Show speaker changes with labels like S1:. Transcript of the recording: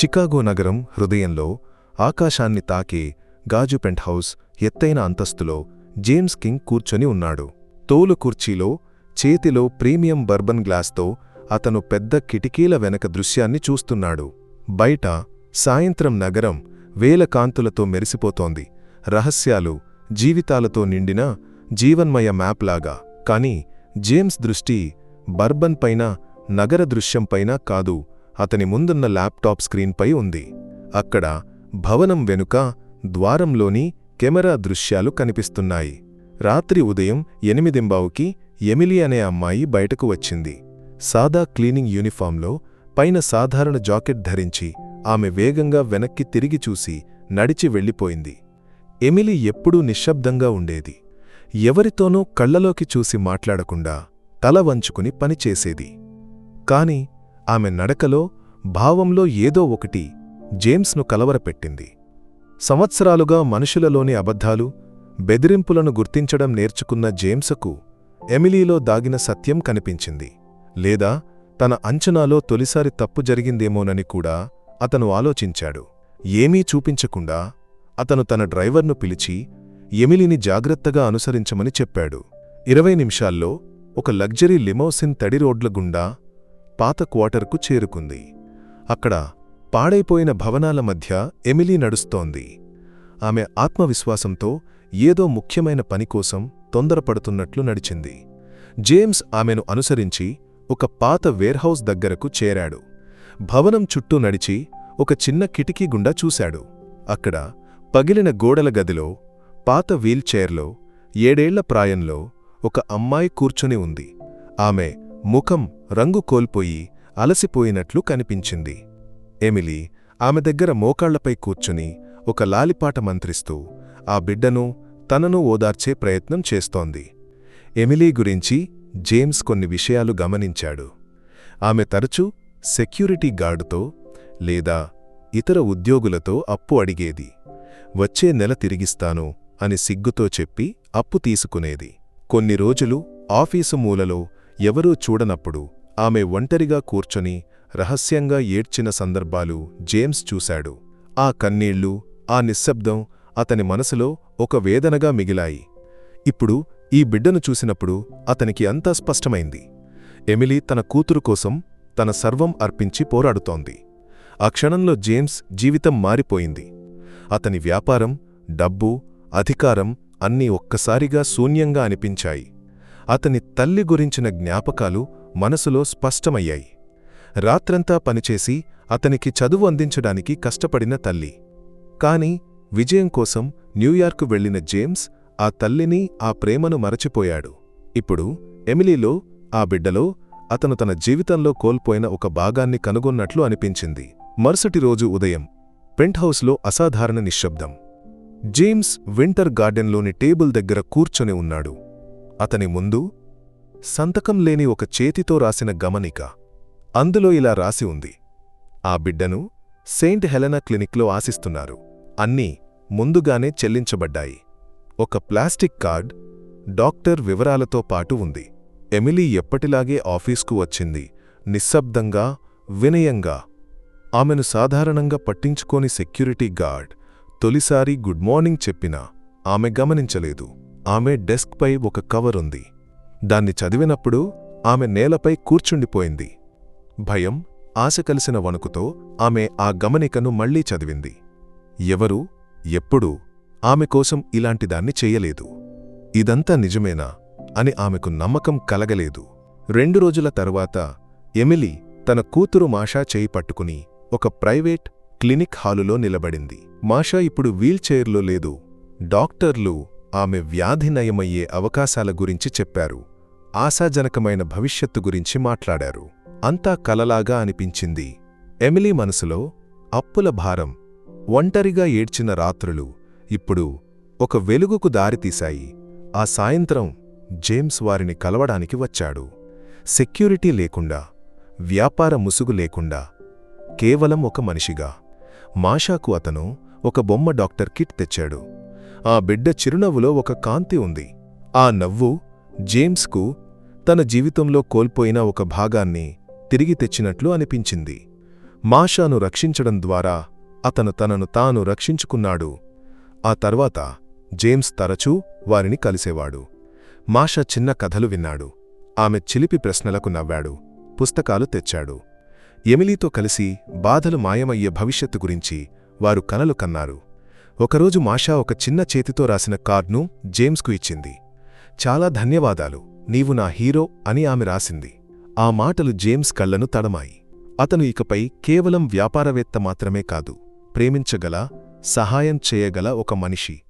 S1: Chicago నగరం హృదయంలో ఆకాశాన్ని తాకే గాజు పెంట్ హౌస్ ఎత్తైన అంతస్తులో జేమ్స్ కింగ్ కూర్చొని ఉన్నాడు. తోలు కుర్చీలో చేతిలో ప్రీమియం బర్బన్ గ్లాస్తో అతను పెద్ద కిటికీల వెనక దృశ్యాన్ని చూస్తున్నాడు. బయట సాయంత్రం నగరం వేల కాంతులతో మెరిసిపోతోంది. రహస్యాలు జీవితాలతో నిండిన జీవన్మయ మ్యాప్లాగా కాని జేమ్స్ దృష్టి బర్బన్ పైన నగర దృశ్యంపైన కాదు అతని ముందున్న ల్యాప్టాప్ స్క్రీన్పై ఉంది. అక్కడ భవనం వెనుక ద్వారంలోని కెమెరా దృశ్యాలు కనిపిస్తున్నాయి. రాత్రి ఉదయం ఎనిమిదింబావుకి ఎమిలీ అనే అమ్మాయి బయటకు వచ్చింది. సాదా క్లీనింగ్ యూనిఫాంలో పైన సాధారణ జాకెట్ ధరించి ఆమె వేగంగా వెనక్కి తిరిగి చూసి నడిచి వెళ్ళిపోయింది. ఎమిలీ ఎప్పుడూ నిశ్శబ్దంగా ఉండేది. ఎవరితోనూ కళ్ళలోకి చూసి మాట్లాడకుండా తల వంచుకుని పనిచేసేది. కాని ఆమె నడకలో భావంలో ఏదో ఒకటి జేమ్స్ను కలవరపెట్టింది. సంవత్సరాలుగా మనుషులలోని అబద్ధాలు బెదిరింపులను గుర్తించడం నేర్చుకున్న జేమ్సకు ఎమిలీలో దాగిన సత్యం కనిపించింది. లేదా తన అంచనాలో తొలిసారి తప్పు జరిగిందేమోనని కూడా అతను ఆలోచించాడు. ఏమీ చూపించకుండా అతను తన డ్రైవర్ను పిలిచి ఎమిలిని జాగ్రత్తగా అనుసరించమని చెప్పాడు. ఇరవై నిమిషాల్లో ఒక లగ్జరీ లిమోసిన్ తడి రోడ్ల గుండా పాత క్వార్టర్కు చేరుకుంది. అక్కడ పాడైపోయిన భవనాల మధ్య ఎమిలీ నడుస్తోంది. ఆమె ఆత్మవిశ్వాసంతో ఏదో ముఖ్యమైన పనికోసం తొందరపడుతున్నట్లు నడిచింది. జేమ్స్ ఆమెను అనుసరించి ఒక పాత వేర్హౌస్ దగ్గరకు చేరాడు. భవనం చుట్టూ నడిచి ఒక చిన్న కిటికీ గుండా చూశాడు. అక్కడ పగిలిన గోడల గదిలో పాత వీల్చైర్లో ఏడేళ్ళ ప్రాయంలో ఒక అమ్మాయి కూర్చొని ఉంది. ఆమె ముఖం రంగు కోల్పోయి అలసిపోయినట్లు కనిపించింది. ఎమిలీ ఆమె దగ్గర మోకాళ్ళపై కూర్చుని ఒక లాలిపాట మంత్రిస్తూ ఆ బిడ్డను తనను ఓదార్చే ప్రయత్నం చేస్తోంది. ఎమిలీ గురించి జేమ్స్ కొన్ని విషయాలు గమనించాడు. ఆమె తరచూ సెక్యూరిటీ గార్డుతో లేదా ఇతర ఉద్యోగులతో అప్పు అడిగేది. వచ్చే నెల తిరిగిస్తాను అని సిగ్గుతో చెప్పి అప్పు తీసుకునేది. కొన్ని రోజులు ఆఫీసు మూలలో ఎవరూ చూడనప్పుడు ఆమె ఒంటరిగా కూర్చొని రహస్యంగా ఏడ్చిన సందర్భాలు జేమ్స్ చూశాడు. ఆ కన్నీళ్ళు ఆ నిశ్శబ్దం అతని మనసులో ఒక వేదనగా మిగిలాయి. ఇప్పుడు ఈ బిడ్డను చూసినప్పుడు అతనికి అంతా స్పష్టమైంది. ఎమిలీ తన కూతురు కోసం తన సర్వం అర్పించి పోరాడుతోంది. ఆ క్షణంలో జేమ్స్ జీవితం మారిపోయింది. అతని వ్యాపారం డబ్బు అధికారం అన్నీ ఒక్కసారిగా శూన్యంగా అనిపించాయి. అతని తల్లి గురించిన జ్ఞాపకాలు మనసులో స్పష్టమయ్యాయి. రాత్రంతా పనిచేసి అతనికి చదువు అందించడానికి కష్టపడిన తల్లి. కాని విజయం కోసం న్యూయార్కు వెళ్ళిన జేమ్స్ ఆ తల్లిని ఆ ప్రేమను మరచిపోయాడు. ఇప్పుడు ఎమిలీలో ఆ బిడ్డలో అతను తన జీవితంలో కోల్పోయిన ఒక భాగాన్ని కనుగొన్నట్లు అనిపించింది. మరుసటి రోజు ఉదయం పెంట్హౌస్లో అసాధారణ నిశ్శబ్దం. జేమ్స్ వింటర్ గార్డెన్లోని టేబుల్ దగ్గర కూర్చొని ఉన్నాడు. అతని ముందు సంతకం లేని ఒక చేతితో రాసిన గమనిక. అందులో ఇలా రాసి ఉంది. ఆ బిడ్డను సెయింట్ హెలెనా క్లినిక్లో ఆశిస్తున్నారు. అన్నీ ముందుగానే చెల్లించబడ్డాయి. ఒక ప్లాస్టిక్ కార్డ్ డాక్టర్ వివరాలతో పాటు ఉంది. ఎమిలీ ఎప్పటిలాగే ఆఫీస్కు వచ్చింది. నిశ్శబ్దంగా వినయంగా ఆమెను సాధారణంగా పట్టించుకోని సెక్యూరిటీ గార్డ్ తొలిసారి గుడ్ మార్నింగ్ చెప్పినా ఆమె గమనించలేదు. ఆమె డెస్క్పై ఒక కవర్ ఉంది. దాన్ని చదివినప్పుడు ఆమె నేలపై కూర్చుండిపోయింది. భయం ఆశ కలిసిన వణుకుతో ఆమె ఆ గమనికను మళ్ళీ చదివింది. ఎవరు ఎప్పుడూ ఆమె కోసం ఇలాంటిదాన్ని చెయ్యలేదు ఇదంతా నిజమేనా అని ఆమెకు నమ్మకం కలగలేదు. రెండు రోజుల తరువాత ఎమిలీ తన కూతురు మాషా చేయి పట్టుకుని ఒక ప్రైవేట్ క్లినిక్ హాలులో నిలబడింది. మాషా ఇప్పుడు వీల్చైర్లో లేదు. డాక్టర్లు ఆమె వ్యాధి నయమయ్యే అవకాశాల గురించి చెప్పారు. ఆశాజనకమైన భవిష్యత్తు గురించి మాట్లాడారు. అంతా కలలాగా అనిపించింది. ఎమిలీ మనసులో అప్పుల భారం ఒంటరిగా ఏడ్చిన రాత్రులు ఇప్పుడు ఒక వెలుగుకు దారితీశాయి ఆ సాయంత్రం జేమ్స్ వారిని కలవడానికి వచ్చాడు. సెక్యూరిటీ లేకుండా వ్యాపార ముసుగు లేకుండా కేవలం ఒక మనిషిగా మాషాకు అతను ఒక బొమ్మ డాక్టర్ కిట్ తెచ్చాడు. ఆ బిడ్డ చిరునవ్వులో ఒక కాంతి ఉంది. ఆ నవ్వు జేమ్స్కు తన జీవితంలో కోల్పోయిన ఒక భాగాన్ని తిరిగి తెచ్చినట్లు అనిపించింది. మాషాను రక్షించడం ద్వారా అతను తనను తాను రక్షించుకున్నాడు. ఆ తర్వాత జేమ్స్ తరచూ వారిని కలిసేవాడు. మాషా చిన్న కథలు విన్నాడు. ఆమె చిలిపి ప్రశ్నలకు నవ్వాడు. పుస్తకాలు తెచ్చాడు. ఎమిలీతో కలిసి బాధలు మాయమయ్యే భవిష్యత్తు గురించి వారు కలలు కన్నారు. ఒకరోజు మాషా ఒక చిన్న చేతితో రాసిన కార్డ్ను జేమ్స్కు ఇచ్చింది. చాలా ధన్యవాదాలు. నీవు నా హీరో అని ఆమె రాసింది. ఆ మాటలు జేమ్స్ కళ్ళను తడమాయి. అతను ఇకపై కేవలం వ్యాపారవేత్త మాత్రమే కాదు ప్రేమించగల సహాయం చేయగల ఒక మనిషి.